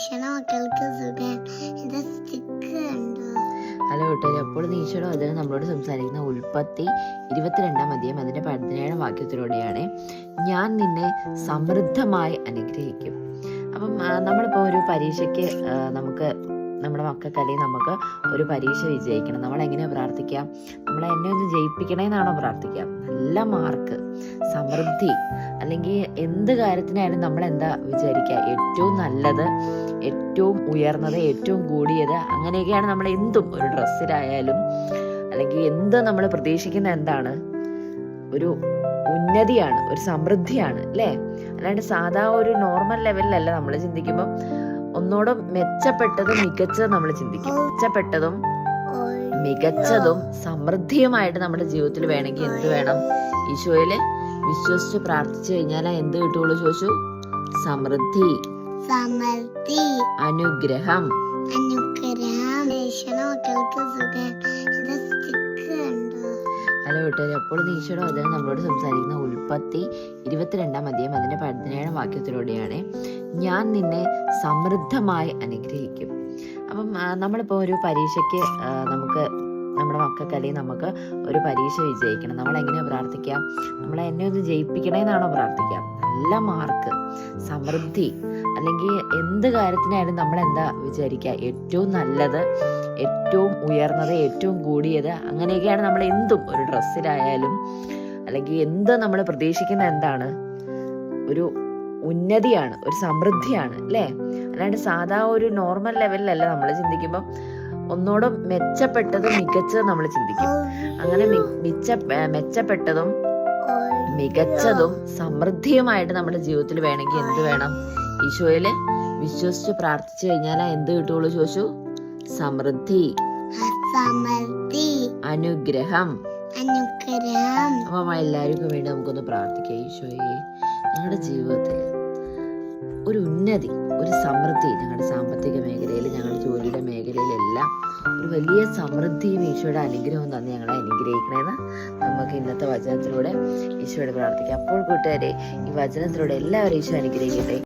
Hello കൂട്ടുകാരെ അപ്പോൾ ഈശോയുടെ വചനം നമ്മളോട് സംസാരിക്കുന്ന ഉൽപ്പത്തി ഇരുപത്തിരണ്ടാം അധ്യായം അതിന്റെ പതിനേഴാം വാക്യത്തിലൂടെയാണ്. ഞാൻ നിന്നെ സമൃദ്ധമായി അനുഗ്രഹിക്കും. അപ്പം നമ്മളിപ്പോൾ ഒരു പരീക്ഷയ്ക്ക് നമുക്ക് നമ്മുടെ മക്കൾക്ക് നമുക്ക് ഒരു പരീക്ഷ വിജയിക്കണം. നമ്മൾ എങ്ങനെയാ പ്രാർത്ഥിക്കാം നമ്മളെ എന്നെ ഒന്ന് ജയിപ്പിക്കണേ എന്നാണോ പ്രാർത്ഥിക്കുക? നല്ല മാർക്ക് സമൃദ്ധി. അല്ലെങ്കിൽ എന്ത് കാര്യത്തിനായാലും നമ്മൾ എന്താ വിചാരിക്കുക? ഏറ്റവും നല്ലത് ഏറ്റവും ഉയർന്നത് ഏറ്റവും കൂടിയത് അങ്ങനെയൊക്കെയാണ് നമ്മൾ എന്തും ഒരു ഡ്രസ്സിലായാലും അല്ലെങ്കിൽ എന്ത് നമ്മൾ പ്രതീക്ഷിക്കുന്ന എന്താണ്? ഒരു ഉന്നതിയാണ് ഒരു സമൃദ്ധിയാണ് അല്ലേ? അല്ലാണ്ട് സാധാ ഒരു നോർമൽ ലെവലിലല്ല നമ്മൾ ചിന്തിക്കുമ്പോൾ ഒന്നോടെ മെച്ചപ്പെട്ടതും മികച്ചതും നമ്മൾ ചിന്തിക്കും. മെച്ചപ്പെട്ടതും മികച്ചതും സമൃദ്ധിയുമായിട്ട് നമ്മുടെ ജീവിതത്തിൽ വേണമെങ്കിൽ എന്ത് വേണം? ഈശോയിൽ വിശ്വസിച്ച് പ്രാർത്ഥിച്ചു കഴിഞ്ഞാൽ എന്ത് കിട്ടുള്ളൂ ചോദിച്ചു? സമൃദ്ധി. സമൃദ്ധി. അനുഗ്രഹം. അനുഗ്രഹം. ഹലോ കൂട്ടുകാർ അപ്പോൾ ഈശോയുടെ വചനം നമ്മളോട് സംസാരിക്കുന്ന ഉൽപ്പത്തി ഇരുപത്തിരണ്ടാം അധ്യായം അതിന്റെ പതിനേഴാം വാക്യത്തിലൂടെയാണ്. ഞാൻ നിന്നെ സമൃദ്ധമായി അനുഗ്രഹിക്കും. അപ്പം നമ്മളിപ്പോൾ ഒരു പരീക്ഷയ്ക്ക് നമുക്ക് നമ്മുടെ മക്കൾക്ക് അല്ലെങ്കിൽ നമുക്ക് ഒരു പരീക്ഷ വിജയിക്കണം. നമ്മൾ പ്രാർത്ഥിക്കാം നമ്മളെ എന്നെ ഒന്ന് ജയിപ്പിക്കണേ എന്നാണോ പ്രാർത്ഥിക്കാം നല്ല മാർക്ക് സമൃദ്ധി അല്ലെങ്കിൽ എന്ത് കാര്യത്തിനായാലും നമ്മൾ എന്താ വിചാരിക്കുക? ഏറ്റവും നല്ലത് ഏറ്റവും ഉയർന്നത് ഏറ്റവും കൂടിയത് അങ്ങനെയൊക്കെയാണ് നമ്മൾ എന്തും ഒരു ഡ്രസ്സിലായാലും അല്ലെങ്കിൽ എന്ത് നമ്മൾ പ്രതീക്ഷിക്കുന്ന എന്താണ്? ഒരു ഉന്നതിയാണ് ഒരു സമൃദ്ധിയാണ് അല്ലേ? അല്ലാണ്ട് സാധാ ഒരു നോർമൽ ലെവലിലല്ല നമ്മൾ ചിന്തിക്കുമ്പോൾ ഒന്നോടെ മെച്ചപ്പെട്ടതും മികച്ചതും നമ്മൾ ചിന്തിക്കും. അങ്ങനെ മിച്ച മെച്ചപ്പെട്ടതും മികച്ചതും സമൃദ്ധിയുമായിട്ട് നമ്മുടെ ജീവിതത്തിൽ വേണമെങ്കിൽ എന്ത് വേണം? ഈശോയിൽ വിശ്വസിച്ച് പ്രാർത്ഥിച്ചു കഴിഞ്ഞാൽ എന്ത് കിട്ടുള്ളൂ ചോദിച്ചു? സമൃദ്ധി. സമൃദ്ധി. അനുഗ്രഹം. അനുഗ്രഹം. അപ്പം എല്ലാവർക്കും വേണ്ടി നമുക്കൊന്ന് പ്രാർത്ഥിക്കാം ഈശോയെ. നമ്മുടെ ജീവിതത്തിൽ ഒരു ഉന്നതി ഒരു സമൃദ്ധി ഞങ്ങളുടെ സാമ്പത്തിക മേഖലയിൽ ഞങ്ങളുടെ ജോലിയുടെ മേഖലയിലെല്ലാം ഒരു വലിയ സമൃദ്ധിയും ഈശോയുടെ അനുഗ്രഹവും തന്നെ ഞങ്ങളെ അനുഗ്രഹിക്കണമെന്ന് നമുക്ക് ഇന്നത്തെ വചനത്തിലൂടെ ഈശോയോട് പ്രാർത്ഥിക്കാം. അപ്പോൾ കൂട്ടുകാരെ ഈ വചനത്തിലൂടെ എല്ലാവരും ഈശോ അനുഗ്രഹിക്കട്ടെ.